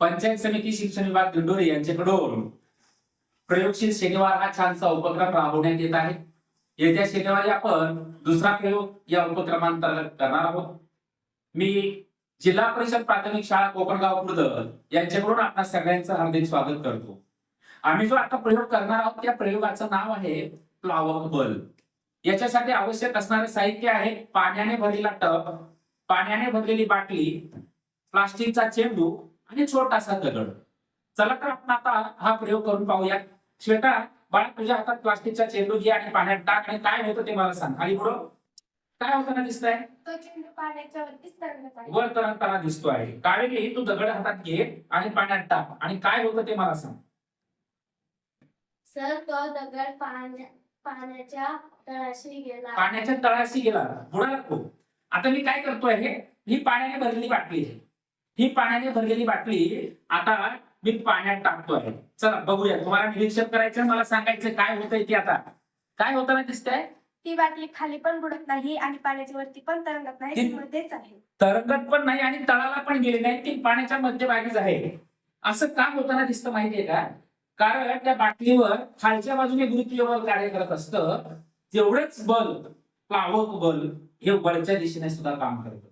पंचायत समिती शिक्षण विभाग दिंडोरे यांच्याकडून प्रयोगशील शनिवार हा छानसा उपक्रम राबवण्यात येत आहे. येत्या शनिवारी आपण दुसरा प्रयोग या उपक्रमांतर्गत करणार आहोत. मी जिल्हा परिषद प्राथमिक शाळा कोकणगाव खुर्द यांच्याकडून आपणा सगळ्यांचं हार्दिक स्वागत करतो. आम्ही जो आता प्रयोग करणार आहोत त्या प्रयोगाचं नाव आहे प्लावक बल. याच्यासाठी आवश्यक असणारे साहित्य आहे पाण्याने भरलेला टब पाण्याने भरलेली बाटली प्लास्टिकचा चेंडू आणि छोटासा दगड. चला तर आपण आता हा प्रयोग करून पाहूया. श्वेता बाळा तुझ्या हातात प्लास्टिकचा चेंडू घे आणि पाण्यात टाक आणि काय होतं ते मला सांग. आणि पुढं. काय होताना दिसतंय? तो चेंडू पाण्याच्या वरतीच तरंगत आहे. वर तरंगताना दिसतो आहे कावेरी तू दगड हातात घे आणि पाण्यात टाक. आणि काय होतं ते मला सांग. सर तो दगड पाण्या पाण्याच्या तळाशी गेला. पाण्याच्या तळाशी गेला. बुडाला तो आता मी काय करतोय हे? ही पाण्याने भरलेली बाटली आहे. ही पाण्याने भरलेली बाटली आता मी पाण्यात टाकतोय. चला बघूया. तुम्हाला निरीक्षण करायचं मला सांगायचं काय होतंय ते आता. काय होताना दिसतंय? ती बाटली खाली पण बुडत नाही आणि पाण्याच्या वरती पण तरंगत नाही ती ती- मध्येच आहे. तरंगत पण नाही आणि तळाला पण गेली नाही ती पाण्याच्या मध्यभागीच आहे. असं का होताना दिसतं माहितीये का? कारण त्या बाटलीवर खालच्या बाजूने गुरुत्वीय बल कार्य करत असतं. तेवढंच बल प्लावक बल हे वरच्या दिशेने सुद्धा काम करतं.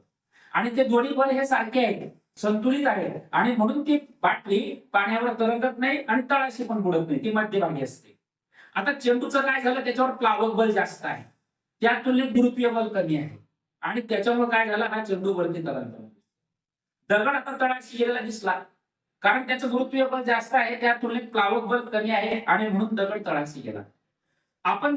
आणि ते दोन्ही बल हे सारखे आहेत. संतुलित आहेत. आणि म्हणून ती बाटली पाण्यावर तरंगत नाही आणि तळाशी पण बुडत नाही. ती मध्यभागी असते. आता चेंडूचं काय झालं? त्याच्यावर प्लावक बल जास्त आहे. त्या तुलनेत गुरुत्वीय बल कमी आहे. आणि त्याच्यामुळे काय झालं? हा चेंडू वरती तरंग दगड आता तळाशी गेलेला दिसला. कारण त्याचं गुरुत्वीय बल जास्त आहे. त्या तुलनेत प्लावक बल कमी आहे आणि म्हणून दगड तळाशी गेला. आपण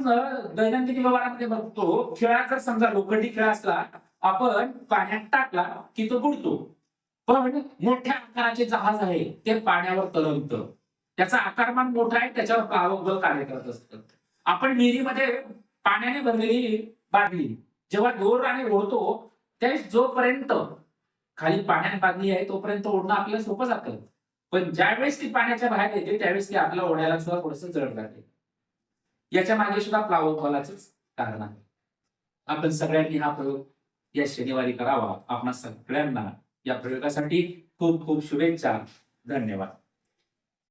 दैनंदिन व्यवहारामध्ये बघतो खेळा जर समजा लोखंडी खेळ असला आपण पाण्यात टाकला की तो बुडतो. पण मोठ्या आकाराचे जहाज आहे ते पाण्यावर तरंगत त्याचा आकारमान मोठा आहे त्याच्यावर प्लावक बल कार्य करत असतं. आपण विहिरीमध्ये पाण्याने भरलेली बादली जेव्हा जोर आणि ओढतो त्यावेळेस जोपर्यंत खाली पाण्यात बादली आहे तोपर्यंत ओढणं आपल्याला सोपं जातं. पण ज्यावेळेस ती पाण्याच्या बाहेर येते त्यावेळेस ती आपल्याला ओढायला सुद्धा थोडस जड जाते. याच्या मागे सुद्धा प्लावक कारण आहे. आपण सगळ्यांनी हा प्रयोग या शनिवारी करावा. आपण सगळ्यांना या प्रयोगासाठी खूप खूप शुभेच्छा. धन्यवाद.